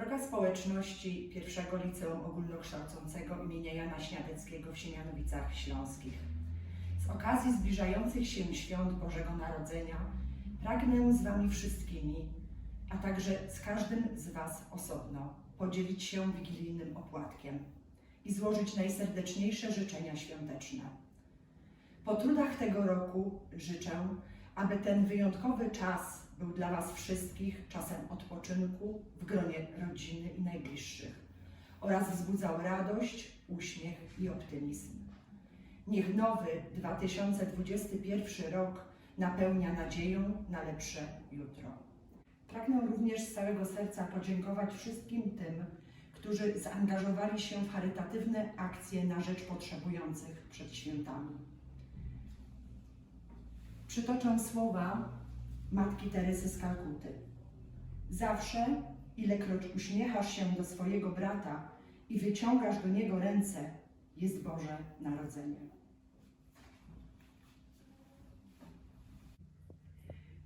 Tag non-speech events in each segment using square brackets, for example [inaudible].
Droga społeczności pierwszego liceum ogólnokształcącego imienia Jana Śniadeckiego w Siemianowicach Śląskich. Z okazji zbliżających się świąt Bożego Narodzenia pragnę z Wami wszystkimi, a także z każdym z Was osobno podzielić się wigilijnym opłatkiem i złożyć najserdeczniejsze życzenia świąteczne. Po trudach tego roku życzę, aby ten wyjątkowy czas był dla Was wszystkich czasem odpoczynku w gronie rodziny i najbliższych oraz wzbudzał radość, uśmiech i optymizm. Niech nowy 2021 rok napełnia nadzieją na lepsze jutro. Pragnę również z całego serca podziękować wszystkim tym, którzy zaangażowali się w charytatywne akcje na rzecz potrzebujących przed świętami. Przytoczę słowa matki Teresy z Kalkuty. Zawsze, ilekroć uśmiechasz się do swojego brata i wyciągasz do niego ręce, jest Boże Narodzenie.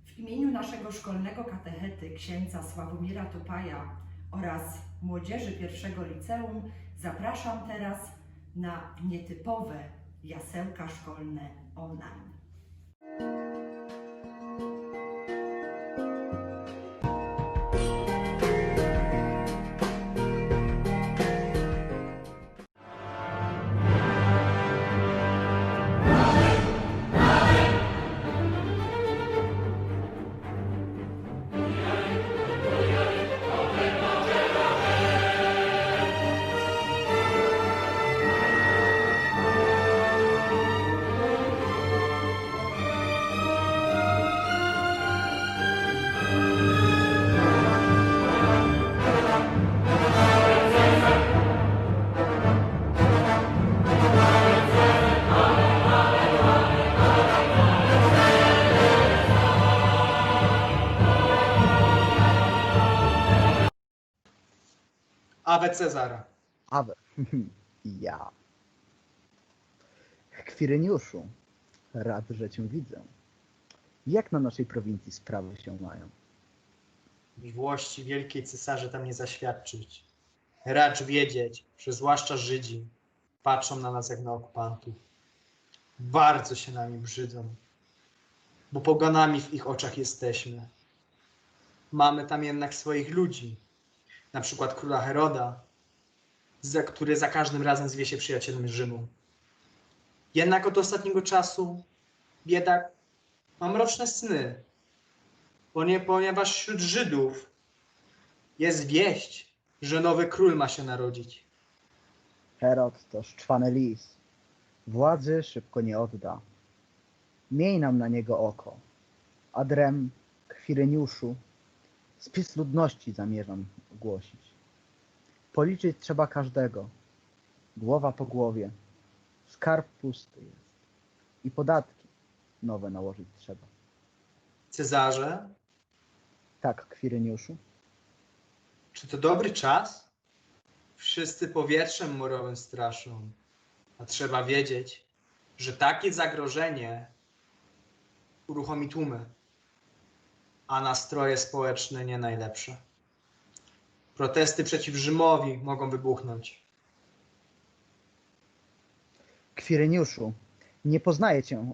W imieniu naszego szkolnego katechety księdza Sławomira Tupaja oraz młodzieży pierwszego liceum zapraszam teraz na nietypowe jasełka szkolne online. Awe Cezara. Awe. [laughs] ja. Kwireniuszu, rad, że cię widzę. Jak na naszej prowincji sprawy się mają? Miłości wielkiej cesarze tam nie zaświadczyć. Racz wiedzieć, że zwłaszcza Żydzi patrzą na nas jak na okupantów. Bardzo się nami brzydzą, bo poganami w ich oczach jesteśmy. Mamy tam jednak swoich ludzi, na przykład króla Heroda, za, który za każdym razem zwie się przyjacielem Rzymu. Jednak od ostatniego czasu biedak ma mroczne sny, ponie- ponieważ wśród Żydów jest wieść, że nowy król ma się narodzić. Herod to szczwany lis. Władzy szybko nie odda. Miej nam na niego oko. Adrem, Kwireniuszu, spis ludności zamierzam ogłosić. Policzyć trzeba każdego. Głowa po głowie. Skarb pusty jest. I podatki nowe nałożyć trzeba. Cezarze, Tak, Kwireniuszu? czy to dobry czas? Wszyscy powietrzem morowym straszą, a trzeba wiedzieć, że takie zagrożenie uruchomi tłumy, a nastroje społeczne nie najlepsze. Protesty przeciw Rzymowi mogą wybuchnąć. Kwireniuszu, nie poznaję cię.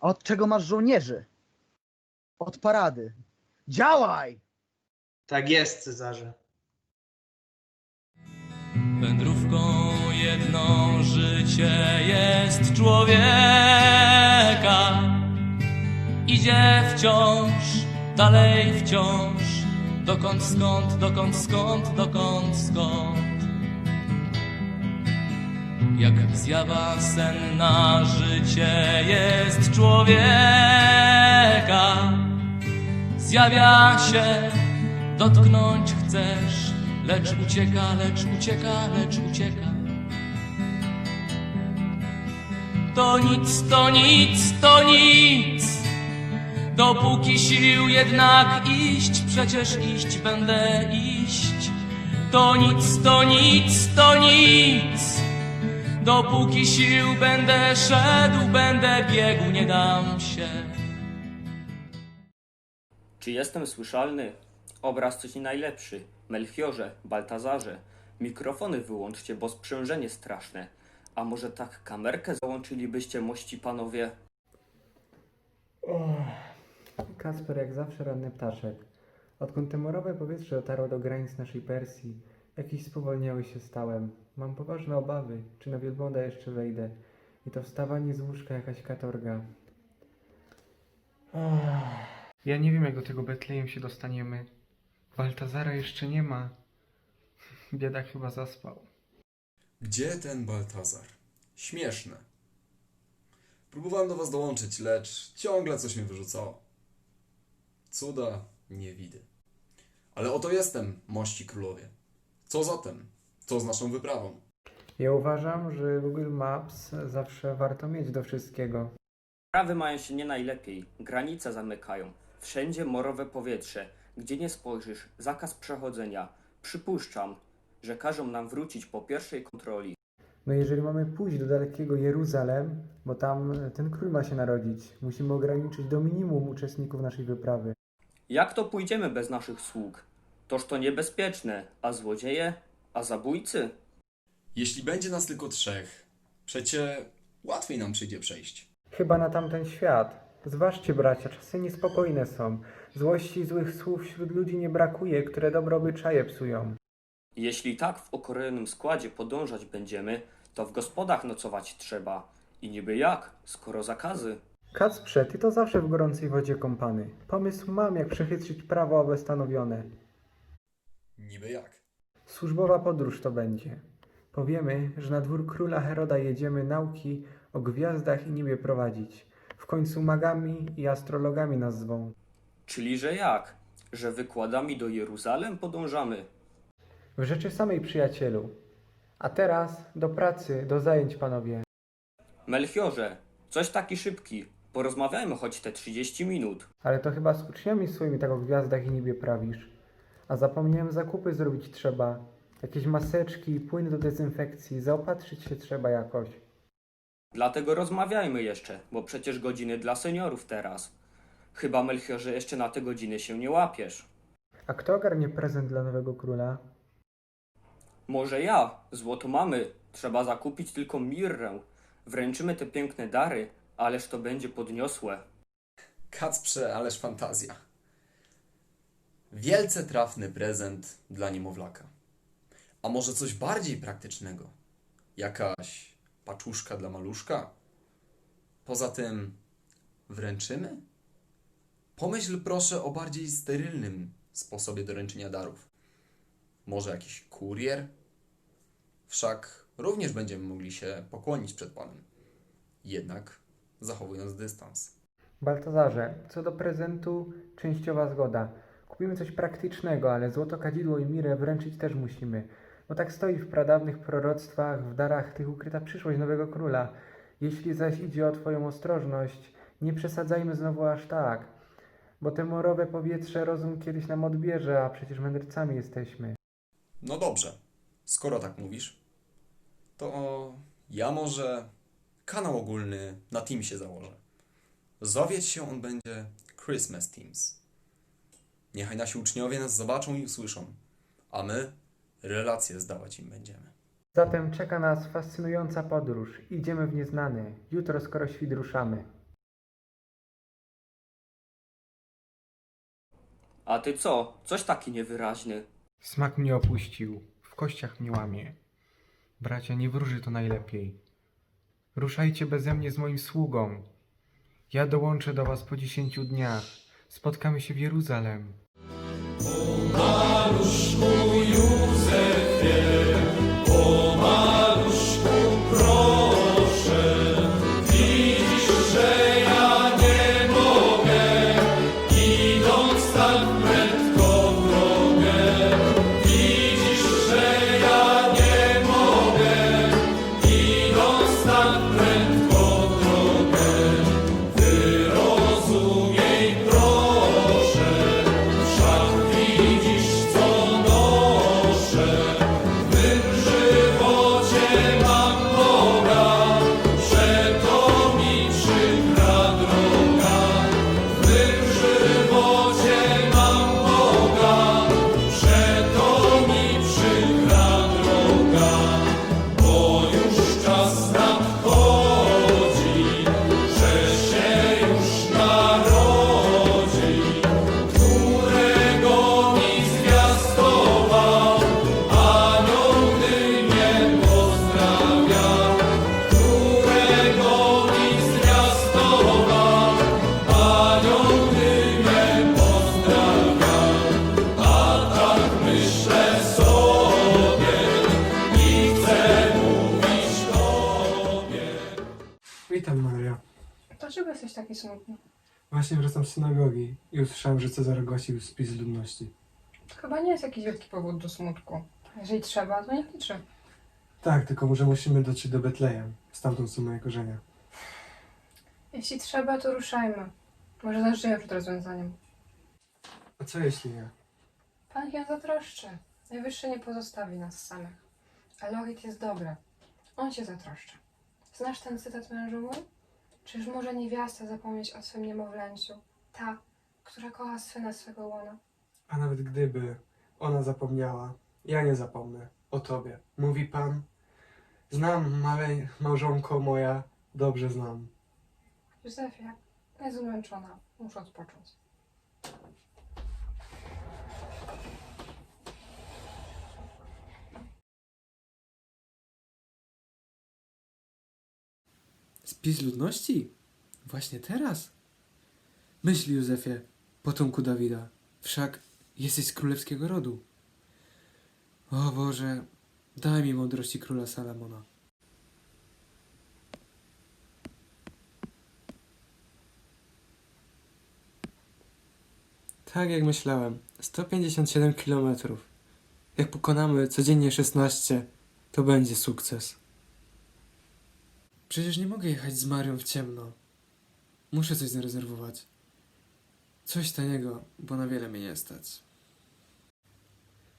A od czego masz żołnierzy? Od parady. Działaj! Tak jest, Cezarze. Wędrówką jedną życie jest człowieka. Idzie wciąż, dalej wciąż, dokąd skąd, dokąd skąd, dokąd skąd. Jak zjawa senna życie jest człowieka. Zjawia się, dotknąć chcesz, lecz ucieka, lecz ucieka, lecz ucieka. To nic, to nic, to nic. Dopóki sił jednak iść, przecież iść będę iść. To nic, to nic, to nic. Dopóki sił będę szedł, będę biegł, nie dam się. Czy jestem słyszalny? Obraz coś nie najlepszy. Melchiorze, Baltazarze, mikrofony wyłączcie, bo sprzężenie straszne. A może tak kamerkę załączylibyście, mości panowie? Kasper jak zawsze ranny ptaszek. Odkąd te morowe powietrze dotarło do granic naszej Persji, jakiś spowolniały się stałem. Mam poważne obawy, czy na wielbłąda jeszcze wejdę. I to wstawanie z łóżka jakaś katorga. Ja nie wiem, jak do tego Betlejem się dostaniemy. Baltazara jeszcze nie ma. Biedak chyba zaspał. Gdzie ten Baltazar? Śmieszne. Próbowałem do was dołączyć, lecz ciągle coś mnie wyrzucało. Cuda nie widzę. Ale oto jestem, mości królowie. Co zatem? Co z naszą wyprawą? Ja uważam, że Google Maps zawsze warto mieć do wszystkiego. Prawy mają się nie najlepiej. Granice zamykają. Wszędzie morowe powietrze. Gdzie nie spojrzysz, zakaz przechodzenia. Przypuszczam, że każą nam wrócić po pierwszej kontroli. No jeżeli mamy pójść do dalekiego Jeruzalem, bo tam ten król ma się narodzić, musimy ograniczyć do minimum uczestników naszej wyprawy. Jak to pójdziemy bez naszych sług? Toż to niebezpieczne. A złodzieje? A zabójcy? Jeśli będzie nas tylko trzech, przecie łatwiej nam przyjdzie przejść. Chyba na tamten świat. Zważcie, bracia, czasy niespokojne są. Złości i złych słów wśród ludzi nie brakuje, które dobre obyczaje psują. Jeśli tak w okrojonym składzie podążać będziemy, to w gospodach nocować trzeba. I niby jak, skoro zakazy. Kacprze, ty to zawsze w gorącej wodzie kąpany. Pomysł mam, jak przechytrzyć prawo owe stanowione. Niby jak? Służbowa podróż to będzie. Powiemy, że na dwór króla Heroda jedziemy nauki o gwiazdach i niebie prowadzić. W końcu magami i astrologami nas zwą. Czyli że jak? Że wykładami do Jeruzalem podążamy? W rzeczy samej, przyjacielu. A teraz do pracy, do zajęć, panowie. Melchiorze, coś taki szybki. Porozmawiajmy choć te 30 minut. Ale to chyba z uczniami swoimi tak o gwiazdach i niebie prawisz. A zapomniałem zakupy zrobić trzeba. Jakieś maseczki, płyn do dezynfekcji, zaopatrzyć się trzeba jakoś. Dlatego rozmawiajmy jeszcze, bo przecież godziny dla seniorów teraz. Chyba, Melchiorze, jeszcze na te godziny się nie łapiesz. A kto ogarnie prezent dla nowego króla? Może ja, złoto mamy, trzeba zakupić tylko mirrę. Wręczymy te piękne dary, ależ to będzie podniosłe. Kacprze, ależ fantazja. Wielce trafny prezent dla niemowlaka. A może coś bardziej praktycznego? Jakaś paczuszka dla maluszka? Poza tym, wręczymy? Pomyśl proszę o bardziej sterylnym sposobie doręczenia darów. Może jakiś kurier? Wszak również będziemy mogli się pokłonić przed Panem. Jednak zachowując dystans. Baltazarze, co do prezentu, częściowa zgoda. Kupimy coś praktycznego, ale złoto, kadzidło i mirę wręczyć też musimy. Bo tak stoi w pradawnych proroctwach, w darach tych ukryta przyszłość nowego króla. Jeśli zaś idzie o Twoją ostrożność, nie przesadzajmy znowu aż tak. Bo te morowe powietrze rozum kiedyś nam odbierze, a przecież mędrcami jesteśmy. No dobrze, skoro tak mówisz, to ja może kanał ogólny na Teamsie założę. Zowieć się on będzie Christmas Teams. Niechaj nasi uczniowie nas zobaczą i usłyszą, a my relacje zdawać im będziemy. Zatem czeka nas fascynująca podróż. Idziemy w nieznane. Jutro skoro świt ruszamy. A ty co? Coś taki niewyraźny. Smak mnie opuścił, w kościach mnie łamie. Bracia, nie wróży to najlepiej. Ruszajcie beze mnie z moim sługą. Ja dołączę do was po dziesięciu dniach. Spotkamy się w Jeruzalem. Smutny? Właśnie wracam z synagogi i usłyszałem, że Cezar ogłosił spis ludności. To chyba nie jest jakiś wielki powód do smutku. Jeżeli trzeba, to niech liczy. Tak, tylko może musimy dotrzeć do Betlejem. Stamtąd są moje korzenia. Jeśli trzeba, to ruszajmy. Może zaczniemy przed rozwiązaniem. A co jeśli nie? Pan się zatroszczy. Najwyższy nie pozostawi nas samych. Ale Ohid jest dobry. On się zatroszczy. Znasz ten cytat mężu mój? Czyż może niewiasta zapomnieć o swym niemowlęciu? Ta, która kocha syna swego łona. A nawet gdyby ona zapomniała, ja nie zapomnę o tobie. Mówi pan. Znam, male małżonko moja, dobrze znam. Józefie, jest zmęczona. Muszę odpocząć. Spis ludności? Właśnie teraz? Myśl, Józefie, potomku Dawida, wszak jesteś z królewskiego rodu. O Boże, daj mi mądrości króla Salomona. Tak jak myślałem, 157 km. Jak pokonamy codziennie 16, to będzie sukces. Przecież nie mogę jechać z Marią w ciemno. Muszę coś zarezerwować. Coś taniego, bo na wiele mnie nie stać.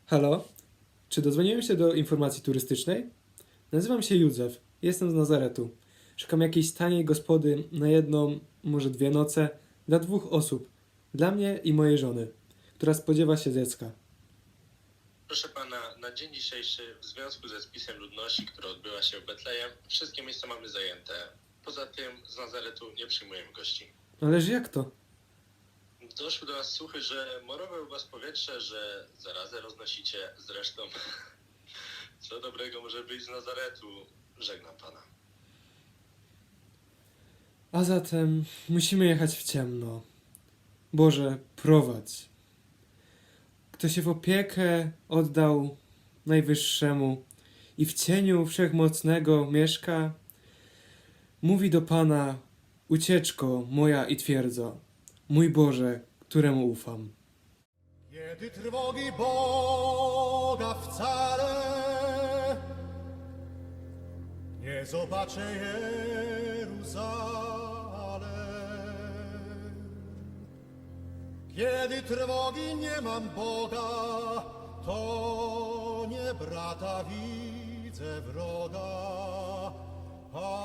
Halo? Czy dodzwoniłem się do informacji turystycznej? Nazywam się Józef. Jestem z Nazaretu. Szukam jakiejś taniej gospody na jedną, może dwie noce dla dwóch osób. Dla mnie i mojej żony, która spodziewa się dziecka. Proszę pana, na dzień dzisiejszy w związku ze spisem ludności, która odbyła się w Betlejem, wszystkie miejsca mamy zajęte. Poza tym z Nazaretu nie przyjmujemy gości. Ależ jak to? Doszły do nas słuchy, że morowe u was powietrze, że zarazę roznosicie. Zresztą, [laughs] co dobrego może być z Nazaretu? Żegnam pana. A zatem musimy jechać w ciemno. Boże, prowadź. Kto się w opiekę oddał Najwyższemu i w cieniu Wszechmocnego mieszka, mówi do Pana, ucieczko moja i twierdzo, mój Boże, któremu ufam. Kiedy trwogi Boga wcale nie zobaczę Jeruzalem. Kiedy trwogi nie mam Boga, to nie brata widzę wroga. Padnij,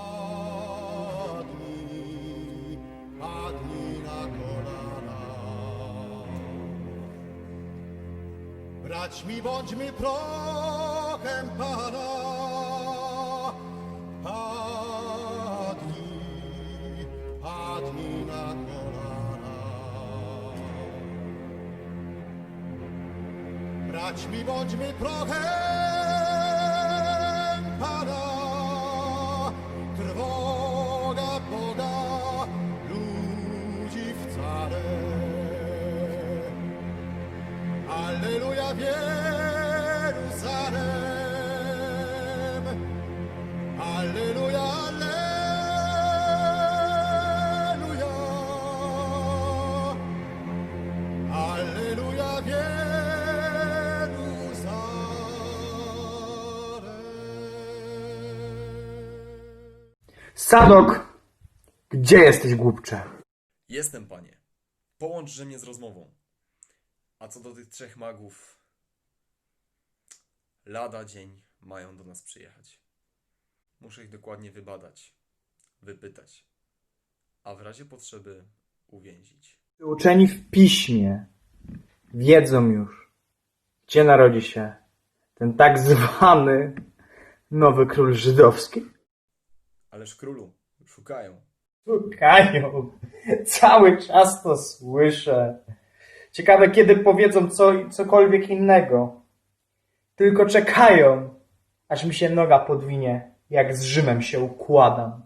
padnij na kolana. Braćmi bądźmy prochem Pana. Bądźmy prochem Pana. Trwoga Boga ludzi wcale. Alleluja w Sadok, gdzie jesteś, głupcze? Jestem, panie. Połączże mnie z rozmową. A co do tych trzech magów, lada dzień mają do nas przyjechać. Muszę ich dokładnie wybadać, wypytać, a w razie potrzeby uwięzić. Uczeni w piśmie wiedzą już, gdzie narodzi się ten tak zwany nowy król żydowski. Ależ królu, szukają. Szukają. [laughs] Cały czas to słyszę. Ciekawe, kiedy powiedzą co, cokolwiek innego. Tylko czekają, aż mi się noga podwinie, jak z Rzymem się układam.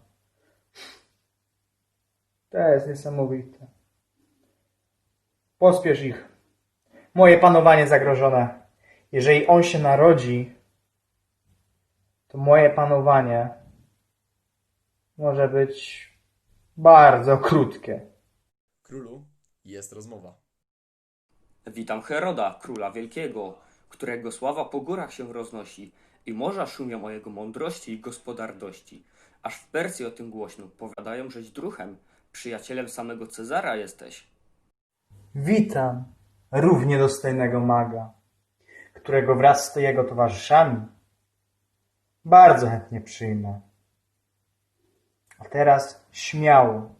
To jest niesamowite. Pospiesz ich. Moje panowanie zagrożone. Jeżeli on się narodzi, to moje panowanie może być Bardzo krótkie. Królu, jest rozmowa. Witam Heroda, króla wielkiego, którego sława po górach się roznosi i morza szumią o jego mądrości i gospodarności. Aż w Persji o tym głośno powiadają, żeś druhem, przyjacielem samego Cezara jesteś. Witam równie dostojnego maga, którego wraz z jego towarzyszami bardzo chętnie przyjmę. A teraz śmiało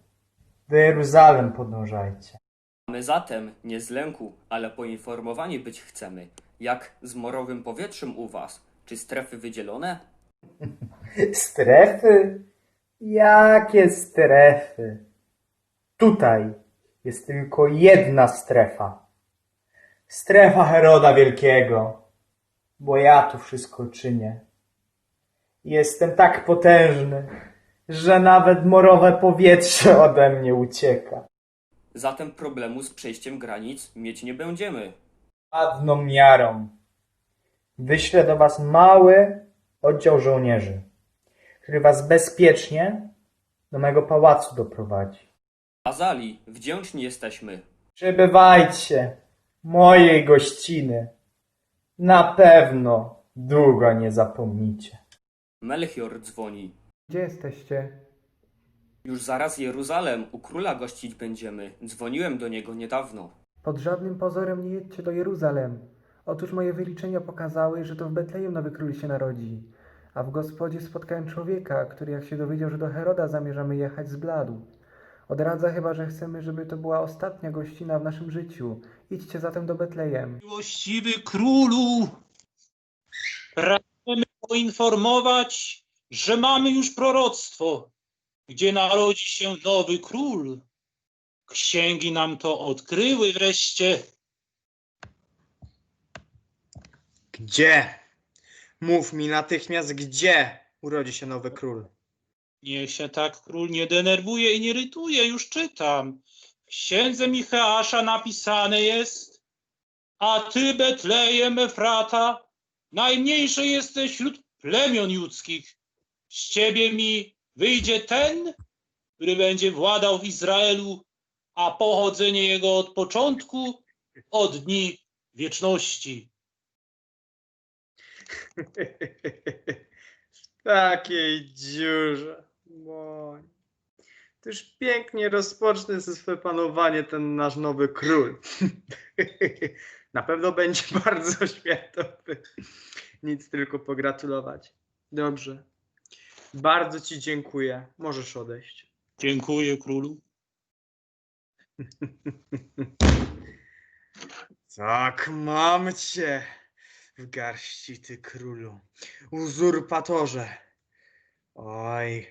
do Jeruzalem podążajcie. My zatem nie z lęku, ale poinformowani być chcemy, jak z morowym powietrzem u was, czy strefy wydzielone? [laughs] Strefy? Jakie strefy? Tutaj jest tylko jedna strefa. Strefa Heroda Wielkiego, bo ja tu wszystko czynię. Jestem tak potężny, że nawet morowe powietrze ode mnie ucieka. Zatem problemu z przejściem granic mieć nie będziemy. Ładną miarą. Wyślę do was mały oddział żołnierzy, który was bezpiecznie do mego pałacu doprowadzi. Azali, wdzięczni jesteśmy. Przybywajcie mojej gościny. Na pewno długo nie zapomnicie. Melchior dzwoni. Gdzie jesteście? Już zaraz Jeruzalem u króla gościć będziemy. Dzwoniłem do niego niedawno. Pod żadnym pozorem nie jedźcie do Jeruzalem. Otóż moje wyliczenia pokazały, że to w Betlejem nowy król się narodzi. A w gospodzie spotkałem człowieka, który jak się dowiedział, że do Heroda zamierzamy jechać, zbladł. Odradza chyba, że chcemy, żeby to była ostatnia gościna w naszym życiu. Idźcie zatem do Betlejem. Miłościwy królu, pragniemy poinformować, że mamy już proroctwo, gdzie narodzi się nowy król. Księgi nam to odkryły wreszcie. Gdzie? Mów mi natychmiast, gdzie urodzi się nowy król. Niech się tak król nie denerwuje i nie rytuje, już czytam. W księdze Micheasza napisane jest, a ty, Betlejem Efrata, najmniejszy jesteś wśród plemion judzkich. Z ciebie mi wyjdzie ten, który będzie władał w Izraelu, a pochodzenie jego od początku, od dni wieczności. w takiej dziurze. Boń. Tyż pięknie rozpocznie ze swe panowanie ten nasz nowy król. [laughs] Na pewno będzie [laughs] bardzo światowy. Nic tylko pogratulować. Dobrze. Bardzo ci dziękuję. Możesz odejść. Dziękuję królu. [laughs] Tak, mam cię w garści, ty królu. Uzurpatorze. Oj,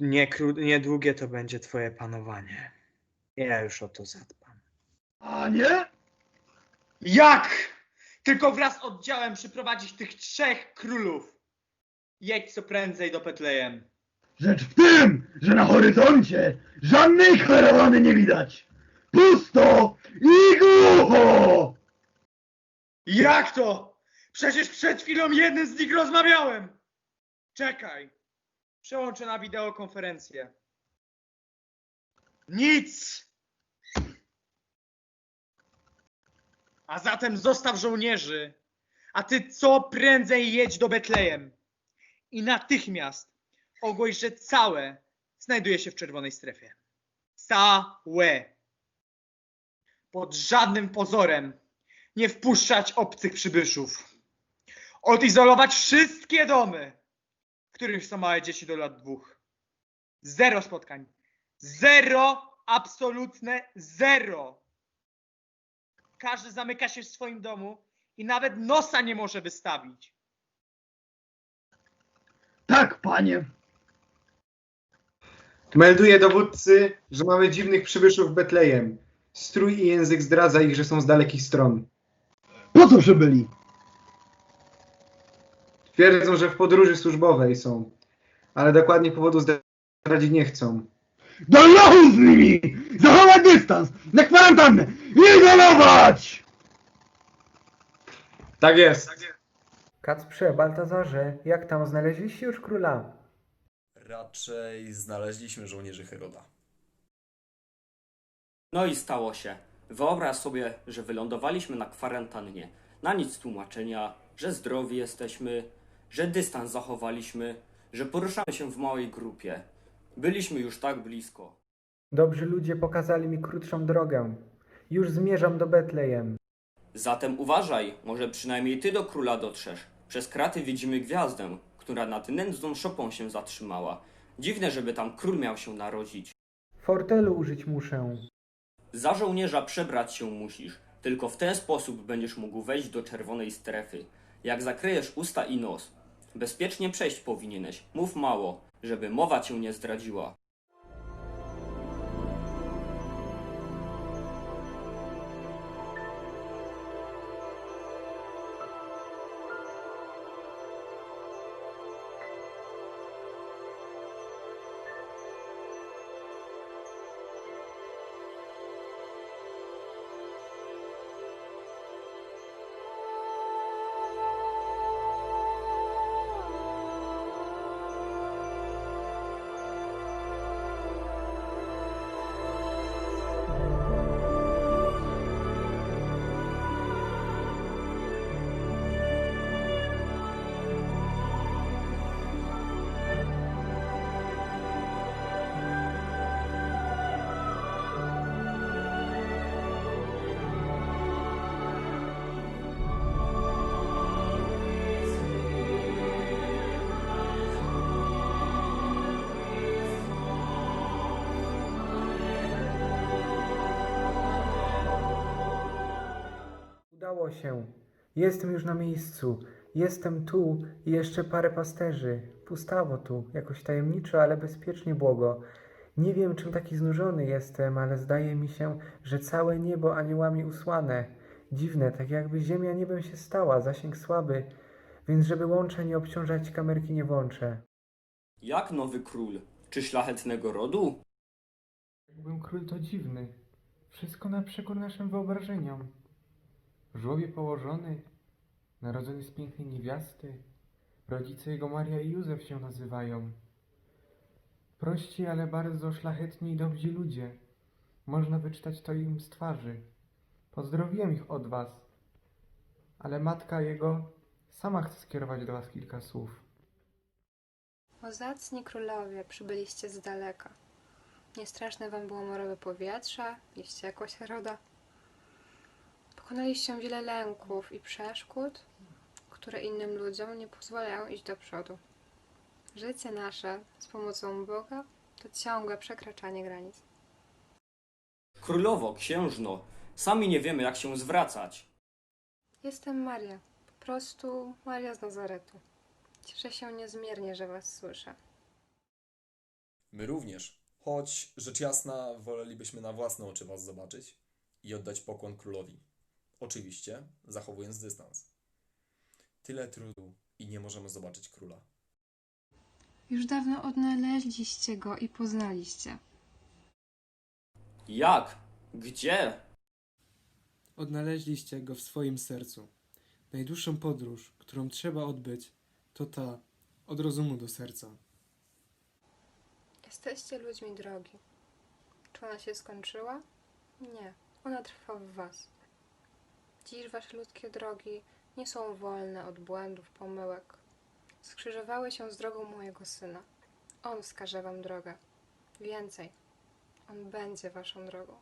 nie kró- niedługie to będzie twoje panowanie. Ja już o to zadbam. A nie? Jak? Tylko wraz z oddziałem przyprowadzić tych trzech królów. Jedź co prędzej do Petlejem. Rzecz w tym, że na horyzoncie żadnej karawany nie widać. Pusto i głucho! Jak to? Przecież przed chwilą jednym z nich rozmawiałem. Czekaj. Przełączę na wideokonferencję. Nic. A zatem zostaw żołnierzy, a ty co prędzej jedź do Betlejem. I natychmiast ogłoś, że całe znajduje się w czerwonej strefie. Całe. Pod żadnym pozorem nie wpuszczać obcych przybyszów. Odizolować wszystkie domy, w których są małe dzieci do lat dwóch. Zero spotkań. Zero, absolutne zero. Każdy zamyka się w swoim domu i nawet nosa nie może wystawić. Tak, panie. Melduje dowódcy, że mamy dziwnych przybyszów w Betlejem. Strój i język zdradza ich, że są z dalekich stron. Po co przybyli? Twierdzą, że w podróży służbowej są, ale dokładnie powodu zdradzić nie chcą. Do lochu z nimi! Zachować dystans! Na kwarantannę! Izolować! Tak jest. Kacprze, Baltazarze, jak tam znaleźliście już króla? Raczej znaleźliśmy żołnierzy Heroda. No i stało się. Wyobraź sobie, że wylądowaliśmy na kwarantannie. Na nic tłumaczenia, że zdrowi jesteśmy, że dystans zachowaliśmy, że poruszamy się w małej grupie. Byliśmy już tak blisko. Dobrzy ludzie pokazali mi krótszą drogę. Już zmierzam do Betlejem. Zatem uważaj, może przynajmniej ty do króla dotrzesz. Przez kraty widzimy gwiazdę, która nad nędzną szopą się zatrzymała. Dziwne, żeby tam król miał się narodzić. Fortelu użyć muszę. Za żołnierza przebrać się musisz. Tylko w ten sposób będziesz mógł wejść do czerwonej strefy. Jak zakryjesz usta i nos, bezpiecznie przejść powinieneś. Mów mało, żeby mowa cię nie zdradziła. Udało się. Jestem już na miejscu. Jestem tu i jeszcze parę pasterzy. Pustawo tu, jakoś tajemniczo, ale bezpiecznie błogo. Nie wiem, czym taki znużony jestem, ale zdaje mi się, że całe niebo aniołami usłane. Dziwne, tak jakby ziemia niebem się stała, zasięg słaby, więc żeby łącza nie obciążać, kamerki nie włączę. Jak nowy król? Czy szlachetnego rodu? Jakbym król to dziwny. Wszystko na przekór naszym wyobrażeniom. W żłobie położony, narodzony z pięknej niewiasty. Rodzice jego Maria i Józef się nazywają. Prości, ale bardzo szlachetni i dobrzy ludzie. Można wyczytać to im z twarzy. Pozdrowiłem ich od was. Ale matka jego sama chce skierować do was kilka słów. O zacni królowie, przybyliście z daleka. Nie straszne wam było morowe powietrze i wściekłość Heroda? Pokonaliście wiele lęków i przeszkód, które innym ludziom nie pozwalają iść do przodu. Życie nasze z pomocą Boga to ciągłe przekraczanie granic. Królowo, księżno, sami nie wiemy jak się zwracać. Jestem Maria, po prostu Maria z Nazaretu. Cieszę się niezmiernie, że was słyszę. My również, choć rzecz jasna wolelibyśmy na własne oczy was zobaczyć i oddać pokłon królowi. Oczywiście zachowując dystans. Tyle trudu i nie możemy zobaczyć króla. Już dawno odnaleźliście go i poznaliście. Jak? Gdzie? Odnaleźliście go w swoim sercu. Najdłuższą podróż, którą trzeba odbyć, to ta od rozumu do serca. Jesteście ludźmi drogi. Czy ona się skończyła? Nie, ona trwa w was. Dziś wasze ludzkie drogi nie są wolne od błędów, pomyłek. Skrzyżowały się z drogą mojego syna. On wskaże wam drogę. Więcej, on będzie waszą drogą.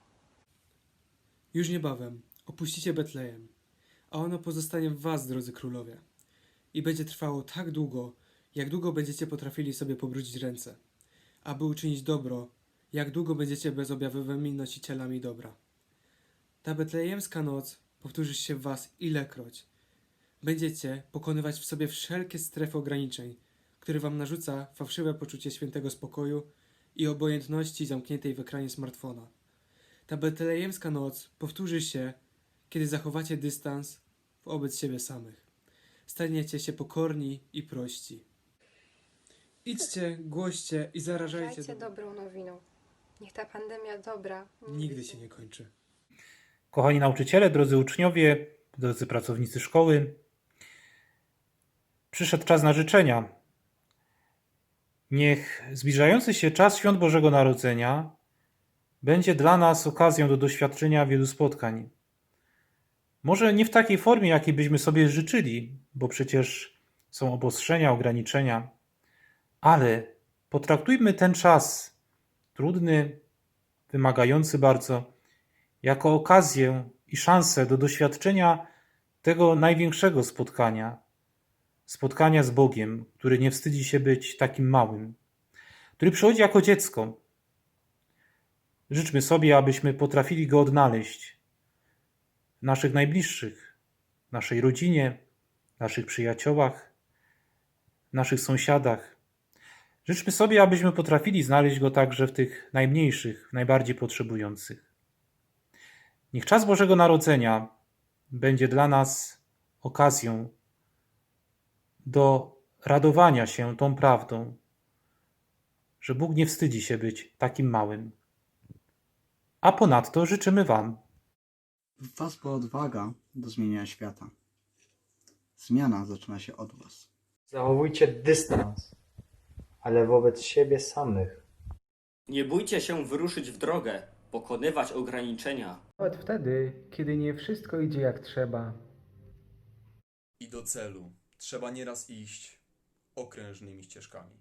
Już niebawem opuścicie Betlejem, a ono pozostanie w was, drodzy królowie. I będzie trwało tak długo, jak długo będziecie potrafili sobie pobrudzić ręce. Aby uczynić dobro, jak długo będziecie bezobjawowymi nosicielami dobra. Ta betlejemska noc powtórzy się w was ilekroć. Będziecie pokonywać w sobie wszelkie strefy ograniczeń, które wam narzuca fałszywe poczucie świętego spokoju i obojętności zamkniętej w ekranie smartfona. Ta betlejemska noc powtórzy się, kiedy zachowacie dystans wobec siebie samych. Staniecie się pokorni i prości. Idźcie, głoście i zarażajcie dobro. dobrą nowiną. Niech ta pandemia dobra Nigdy się nie kończy. Kochani nauczyciele, drodzy uczniowie, drodzy pracownicy szkoły, przyszedł czas na życzenia. Niech zbliżający się czas świąt Bożego Narodzenia będzie dla nas okazją do doświadczenia wielu spotkań. Może nie w takiej formie, jakiej byśmy sobie życzyli, bo przecież są obostrzenia, ograniczenia, ale potraktujmy ten czas trudny, wymagający bardzo, jako okazję i szansę do doświadczenia tego największego spotkania spotkania z Bogiem, który nie wstydzi się być takim małym, który przychodzi jako dziecko. Życzmy sobie, abyśmy potrafili go odnaleźć w naszych najbliższych, naszej rodzinie, naszych przyjaciołach, naszych sąsiadach. Życzmy sobie, abyśmy potrafili znaleźć go także w tych najmniejszych, najbardziej potrzebujących. Niech czas Bożego Narodzenia będzie dla nas okazją do radowania się tą prawdą, że Bóg nie wstydzi się być takim małym. A ponadto życzymy Wam, W was była odwaga do zmieniania świata. Zmiana zaczyna się od was. Zachowujcie dystans, ale wobec siebie samych. Nie bójcie się wyruszyć w drogę, pokonywać ograniczenia Nawet wtedy, kiedy nie wszystko idzie jak trzeba. I do celu trzeba nieraz iść okrężnymi ścieżkami.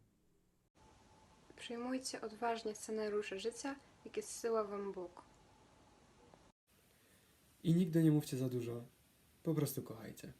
Przyjmujcie odważnie scenariusze życia, jakie zsyła wam Bóg. I nigdy nie mówcie za dużo. Po prostu kochajcie.